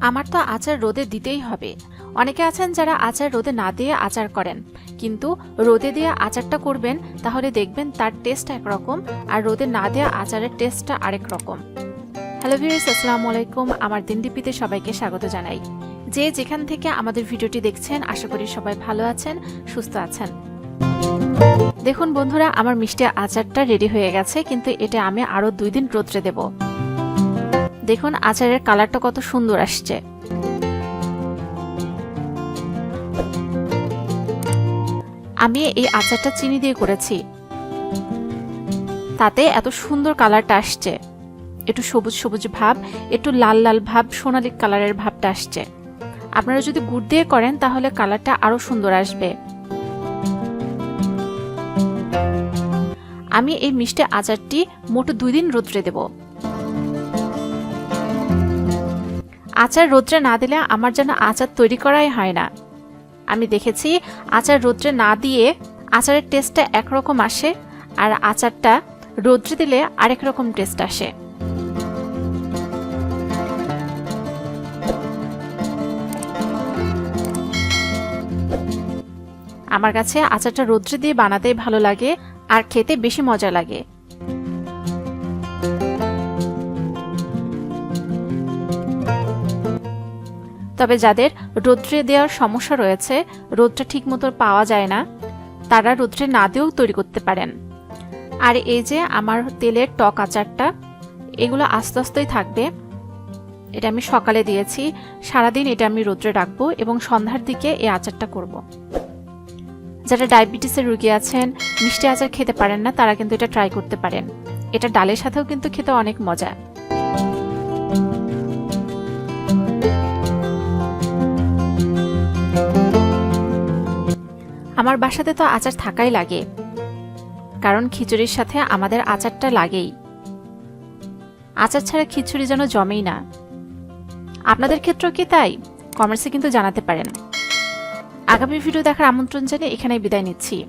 আমার তো আচার রোদে দিতেই হবে। অনেকে আছেন যারা আচার রোদে না দিয়ে আচার করেন। কিন্তু রোদে দিয়ে আচারটা করবেন, তাহলে দেখবেন তার টেস্ট একরকম আর রোদে না দেওয়া আচারের টেস্টটা আরেক রকম। হ্যালো ভিউয়ার্স, আসসালামু আলাইকুম। আমার দিনদীপিতে সবাইকে স্বাগত জানাই। যে যেখান থেকে আমাদের ভিডিওটি দেখছেন, আশা করি সবাই ভালো আছেন, সুস্থ আছেন। দেখুন বন্ধুরা, আমার মিষ্টি আচারটা রেডি হয়ে গেছে, কিন্তু এটা আমি আরও দুই দিন রোদ্রে দেব। দেখুন, আচারের কালারটা কত সুন্দর আসছে। আমি এই আচারটা চিনি দিয়ে করেছি। তাতে এত সুন্দর কালারটা আসছে। একটু সবুজ সবুজ ভাব, একটু লাল লাল ভাব, সোনালি কালারের ভাবটা আসছে। আপনারা যদি গুড় দিয়ে করেন, তাহলে কালারটা আরও সুন্দর আসবে। আমি এই মিষ্টি আচারটি মোট দুই দিন রোদ্রে দেব। আচার রোদ্রে না দিলে আমার যেন আচার তৈরি করাই হয় না। আমি দেখেছি আচার রোদ্রে না দিয়ে আচারের টেস্টটা একরকম আসে আর আচারটা রোদ্রে দিলে আরেক রকম টেস্ট আসে। আমার কাছে আচারটা রোদ্রে দিয়ে বানাতেই ভালো লাগে আর খেতে বেশি মজা লাগে। তবে যাদের রোদ্রে দেওয়ার সমস্যা রয়েছে রোদটা ঠিক মতো পাওয়া যায় না, তারা রোদ্রে না দিয়েও তৈরি করতে পারেন। আর এই যে আমার তেলের টক আচারটা, এগুলো আস্তে আস্তেই থাকবে। এটা আমি সকালে দিয়েছি, সারাদিন এটা আমি রোদ্রে রাখব এবং সন্ধ্যার দিকে এই আচারটা করব। যারা ডায়াবেটিসের রুগী আছেন, মিষ্টি আচার খেতে পারেন না, তারা কিন্তু এটা ট্রাই করতে পারেন। এটা ডালের সাথেও কিন্তু খেতে অনেক মজা। আমার বাসাতে তো আচার থাকাই লাগে। কারণ খিচুড়ির সাথে আমাদের আচারটা লাগেই। আচার ছাড়া খিচুড়ি যেন জমেই না। আপনাদের ক্ষেত্রেও কি তাই? কমেন্টসে কিন্তু জানাতে পারেন। আগামী ভিডিও দেখার আমন্ত্রণ জানিয়ে এখানেই বিদায় নিচ্ছি।